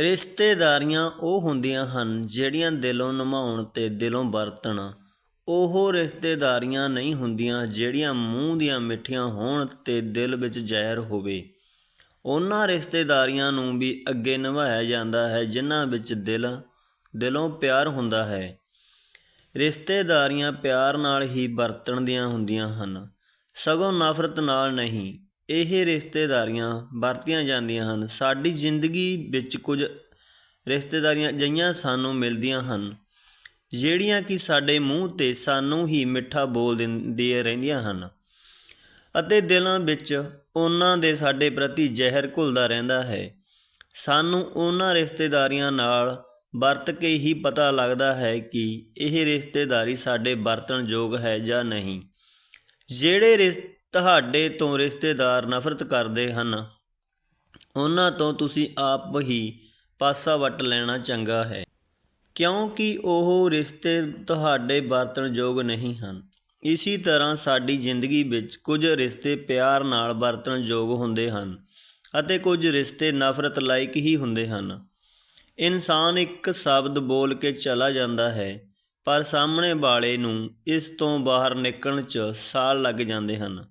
ਰਿਸ਼ਤੇਦਾਰੀਆਂ ਉਹ ਹੁੰਦੀਆਂ ਹਨ ਜਿਹੜੀਆਂ ਦਿਲੋਂ ਨਿਭਾਉਣ ਤੇ ਦਿਲੋਂ ਵਰਤਣ। ਉਹ ਰਿਸ਼ਤੇਦਾਰੀਆਂ ਨਹੀਂ ਹੁੰਦੀਆਂ ਜਿਹੜੀਆਂ ਮੂੰਹ ਦੀਆਂ ਮਿੱਠੀਆਂ ਹੋਣ ਤੇ ਦਿਲ ਵਿੱਚ ਜ਼ਹਿਰ ਹੋਵੇ। ਉਹਨਾਂ ਰਿਸ਼ਤੇਦਾਰੀਆਂ ਨੂੰ ਵੀ ਅੱਗੇ ਨਿਭਾਇਆ ਜਾਂਦਾ ਹੈ ਜਿਨ੍ਹਾਂ ਵਿੱਚ ਦਿਲ, ਦਿਲੋਂ ਪਿਆਰ ਹੁੰਦਾ ਹੈ। ਰਿਸ਼ਤੇਦਾਰੀਆਂ ਪਿਆਰ ਨਾਲ ਹੀ ਵਰਤਣ ਦੀਆਂ ਹੁੰਦੀਆਂ ਹਨ। ਸਗੋਂ ਨਫ਼ਰਤ ਨਾਲ ਨਹੀਂ। ਇਹ ਰਿਸ਼ਤੇਦਾਰੀਆਂ ਵਰਤੀਆਂ ਜਾਂਦੀਆਂ ਹਨ। ਸਾਡੀ ਜ਼ਿੰਦਗੀ ਵਿੱਚ ਕੁਝ ਰਿਸ਼ਤੇਦਾਰੀਆਂ ਅਜਿਹੀਆਂ ਸਾਨੂੰ ਮਿਲਦੀਆਂ ਹਨ, ਜਿਹੜੀਆਂ ਕਿ ਸਾਡੇ ਮੂੰਹ ਤੇ ਸਾਨੂੰ ਹੀ ਮਿੱਠਾ ਬੋਲ ਦਿੰਦੀਆਂ ਰਹਿੰਦੀਆਂ ਹਨ ਅਤੇ ਦਿਲਾਂ ਵਿੱਚ ਉਹਨਾਂ ਦੇ ਸਾਡੇ ਪ੍ਰਤੀ ਜ਼ਹਿਰ ਘੁਲਦਾ ਰਹਿੰਦਾ ਹੈ। ਸਾਨੂੰ ਉਹਨਾਂ ਰਿਸ਼ਤੇਦਾਰੀਆਂ ਨਾਲ ਵਰਤ ਕੇ ਹੀ ਪਤਾ ਲੱਗਦਾ ਹੈ ਕਿ ਇਹ ਰਿਸ਼ਤੇਦਾਰੀ ਸਾਡੇ ਵਰਤਣ ਯੋਗ ਹੈ ਜਾਂ ਨਹੀਂ। ਜਿਹੜੇ ਰਿਸ ਤੁਹਾਡੇ ਤੋਂ ਰਿਸ਼ਤੇਦਾਰ ਨਫ਼ਰਤ ਕਰਦੇ ਹਨ। ਉਹਨਾਂ ਤੋਂ ਤੁਸੀਂ ਆਪ ਹੀ ਪਾਸਾ ਵੱਟ ਲੈਣਾ ਚੰਗਾ ਹੈ। ਕਿਉਂਕਿ ਉਹ ਰਿਸ਼ਤੇ ਤੁਹਾਡੇ ਵਰਤਣ ਯੋਗ ਨਹੀਂ ਹਨ। ਇਸੇ ਤਰ੍ਹਾਂ ਸਾਡੀ ਜ਼ਿੰਦਗੀ ਵਿੱਚ ਕੁਝ ਰਿਸ਼ਤੇ ਪਿਆਰ ਨਾਲ ਵਰਤਣ ਯੋਗ ਹੁੰਦੇ ਹਨ ਅਤੇ ਕੁਝ ਰਿਸ਼ਤੇ ਨਫ਼ਰਤ ਲਾਇਕ ਹੀ ਹੁੰਦੇ ਹਨ। ਇਨਸਾਨ ਇੱਕ ਸ਼ਬਦ ਬੋਲ ਕੇ ਚਲਾ ਜਾਂਦਾ ਹੈ, ਪਰ ਸਾਹਮਣੇ ਵਾਲੇ ਨੂੰ ਇਸ ਤੋਂ ਬਾਹਰ ਨਿਕਲਣ 'ਚ ਸਾਲ ਲੱਗ ਜਾਂਦੇ ਹਨ।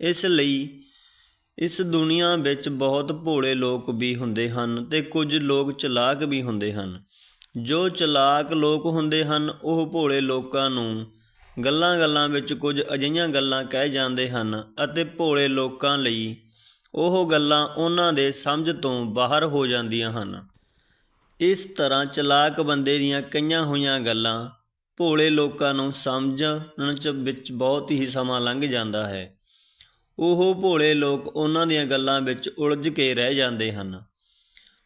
ਇਸ ਲਈ ਇਸ ਦੁਨੀਆ ਵਿੱਚ ਬਹੁਤ ਭੋਲੇ ਲੋਕ ਵੀ ਹੁੰਦੇ ਹਨ ਤੇ ਕੁਝ ਲੋਕ ਚਲਾਕ ਵੀ ਹੁੰਦੇ ਹਨ। ਜੋ ਚਲਾਕ ਲੋਕ ਹੁੰਦੇ ਹਨ, ਉਹ ਭੋਲੇ ਲੋਕਾਂ ਨੂੰ ਗੱਲਾਂ-ਗੱਲਾਂ ਵਿੱਚ ਕੁਝ ਅਜਿਹੀਆਂ ਗੱਲਾਂ ਕਹਿ ਜਾਂਦੇ ਹਨ ਅਤੇ ਭੋਲੇ ਲੋਕਾਂ ਲਈ ਉਹ ਗੱਲਾਂ ਉਹਨਾਂ ਦੇ ਸਮਝ ਤੋਂ ਬਾਹਰ ਹੋ ਜਾਂਦੀਆਂ ਹਨ। ਇਸ ਤਰ੍ਹਾਂ ਚਲਾਕ ਬੰਦੇ ਦੀਆਂ ਕਈਆਂ ਹੋਈਆਂ ਗੱਲਾਂ ਭੋਲੇ ਲੋਕਾਂ ਨੂੰ ਸਮਝਣ ਚ ਵਿੱਚ ਬਹੁਤ ਹੀ ਸਮਾਂ ਲੰਘ ਜਾਂਦਾ ਹੈ। ਉਹ ਭੋਲੇ ਲੋਕ ਉਹਨਾਂ ਦੀਆਂ ਗੱਲਾਂ ਵਿੱਚ ਉਲਝ ਕੇ ਰਹਿ ਜਾਂਦੇ ਹਨ।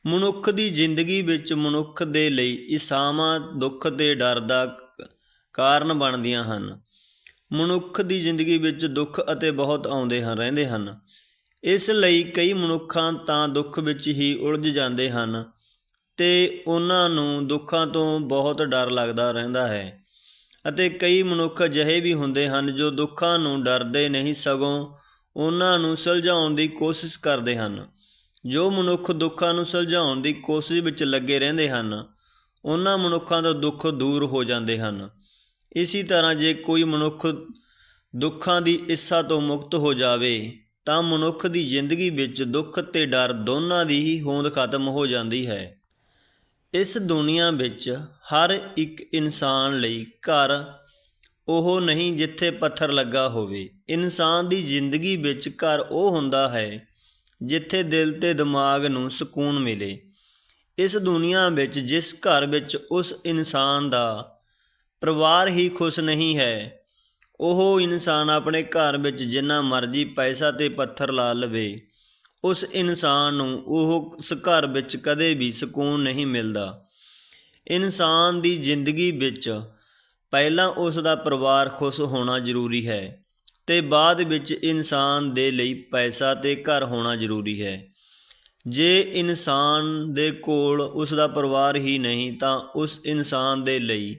ਮਨੁੱਖ ਦੀ ਜ਼ਿੰਦਗੀ ਵਿੱਚ ਮਨੁੱਖ ਦੇ ਲਈ ਇਸਾਵਾਂ ਦੁੱਖ ਤੇ ਡਰ ਦਾ ਕਾਰਨ ਬਣਦੀਆਂ ਹਨ। ਮਨੁੱਖ ਦੀ ਜ਼ਿੰਦਗੀ ਵਿੱਚ ਦੁੱਖ ਅਤੇ ਬਹੁਤ ਆਉਂਦੇ ਹਨ, ਰਹਿੰਦੇ ਹਨ। ਇਸ ਲਈ ਕਈ ਮਨੁੱਖਾਂ ਤਾਂ ਦੁੱਖ ਵਿੱਚ ਹੀ ਉਲਝ ਜਾਂਦੇ ਹਨ ਤੇ ਉਹਨਾਂ ਨੂੰ ਦੁੱਖਾਂ ਤੋਂ ਬਹੁਤ ਡਰ ਲੱਗਦਾ ਰਹਿੰਦਾ ਹੈ ਅਤੇ ਕਈ ਮਨੁੱਖ ਅਜਿਹੇ ਵੀ ਹੁੰਦੇ ਹਨ ਜੋ ਦੁੱਖਾਂ ਨੂੰ ਡਰਦੇ ਨਹੀਂ ਸਗੋਂ ਉਹਨਾਂ ਨੂੰ ਸੁਲਝਾਉਣ ਦੀ ਕੋਸ਼ਿਸ਼ ਕਰਦੇ ਹਨ। ਜੋ ਮਨੁੱਖ ਦੁੱਖਾਂ ਨੂੰ ਸੁਲਝਾਉਣ ਦੀ ਕੋਸ਼ਿਸ਼ ਵਿੱਚ ਲੱਗੇ ਰਹਿੰਦੇ ਹਨ, ਉਹਨਾਂ ਮਨੁੱਖਾਂ ਤੋਂ ਦੁੱਖ ਦੂਰ ਹੋ ਜਾਂਦੇ ਹਨ। ਇਸੇ ਤਰ੍ਹਾਂ ਜੇ ਕੋਈ ਮਨੁੱਖ ਦੁੱਖਾਂ ਦੀ ਇੱਛਾ ਤੋਂ ਮੁਕਤ ਹੋ ਜਾਵੇ, ਤਾਂ ਮਨੁੱਖ ਦੀ ਜ਼ਿੰਦਗੀ ਵਿੱਚ ਦੁੱਖ ਤੇ ਡਰ ਦੋਨਾਂ ਦੀ ਹੀ ਹੋਂਦ ਖਤਮ ਹੋ ਜਾਂਦੀ ਹੈ। ਇਸ ਦੁਨੀਆ ਵਿੱਚ ਹਰ ਇੱਕ ਇਨਸਾਨ ਲਈ ਘਰ ਉਹ ਨਹੀਂ ਜਿੱਥੇ ਪੱਥਰ ਲੱਗਾ ਹੋਵੇ। ਇਨਸਾਨ ਦੀ ਜ਼ਿੰਦਗੀ ਵਿੱਚ ਘਰ ਉਹ ਹੁੰਦਾ ਹੈ ਜਿੱਥੇ ਦਿਲ ਤੇ ਦਿਮਾਗ ਨੂੰ ਸਕੂਨ ਮਿਲੇ। ਇਸ ਦੁਨੀਆ ਵਿੱਚ, ਜਿਸ ਘਰ ਵਿੱਚ ਉਸ ਇਨਸਾਨ ਦਾ ਪਰਿਵਾਰ ਹੀ ਖੁਸ਼ ਨਹੀਂ ਹੈ, ਉਹ ਇਨਸਾਨ ਆਪਣੇ ਘਰ ਵਿੱਚ ਜਿੰਨਾ ਮਰਜ਼ੀ ਪੈਸਾ ਤੇ ਪੱਥਰ ਲਾ ਲਵੇ, ਉਸ ਇਨਸਾਨ ਨੂੰ ਉਹ ਉਸ ਘਰ ਵਿੱਚ ਕਦੇ ਵੀ ਸਕੂਨ ਨਹੀਂ ਮਿਲਦਾ। ਇਨਸਾਨ ਦੀ ਜ਼ਿੰਦਗੀ ਵਿੱਚ ਪਹਿਲਾਂ ਉਸ ਦਾ ਪਰਿਵਾਰ ਖੁਸ਼ ਹੋਣਾ ਜ਼ਰੂਰੀ ਹੈ ਤੇ ਬਾਅਦ ਵਿੱਚ ਇਨਸਾਨ ਦੇ ਲਈ ਪੈਸਾ ਤੇ ਘਰ ਹੋਣਾ ਜ਼ਰੂਰੀ ਹੈ। ਜੇ ਇਨਸਾਨ ਦੇ ਕੋਲ ਉਸ ਦਾ ਪਰਿਵਾਰ ਹੀ ਨਹੀਂ, ਤਾਂ ਉਸ ਇਨਸਾਨ ਦੇ ਲਈ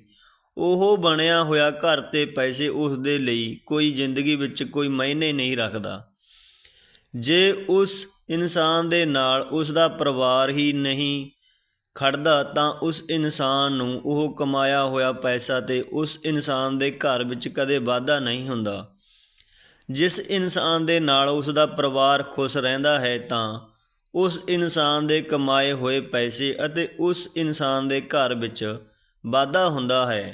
ਉਹ ਬਣਿਆ ਹੋਇਆ ਘਰ ਤੇ ਪੈਸੇ ਉਸ ਦੇ ਲਈ ਕੋਈ ਜ਼ਿੰਦਗੀ ਵਿੱਚ ਕੋਈ ਮਾਇਨੇ ਨਹੀਂ ਰੱਖਦਾ। ਜੇ ਉਸ ਇਨਸਾਨ ਦੇ ਨਾਲ ਉਸ ਦਾ ਪਰਿਵਾਰ ਹੀ ਨਹੀਂ ਖੜਦਾ ਤਾਂ ਉਸ ਇਨਸਾਨ ਨੂੰ ਉਹ ਕਮਾਇਆ ਹੋਇਆ ਪੈਸਾ ਤੇ ਉਸ ਇਨਸਾਨ ਦੇ ਘਰ ਵਿੱਚ ਕਦੇ ਵਾਧਾ ਨਹੀਂ ਹੁੰਦਾ। ਜਿਸ ਇਨਸਾਨ ਦੇ ਨਾਲ ਉਸ ਦਾ ਪਰਿਵਾਰ ਖੁਸ਼ ਰਹਿੰਦਾ ਹੈ ਤਾਂ ਉਸ ਇਨਸਾਨ ਦੇ ਕਮਾਏ ਹੋਏ ਪੈਸੇ ਅਤੇ ਉਸ ਇਨਸਾਨ ਦੇ ਘਰ ਵਿੱਚ ਵਾਧਾ ਹੁੰਦਾ ਹੈ।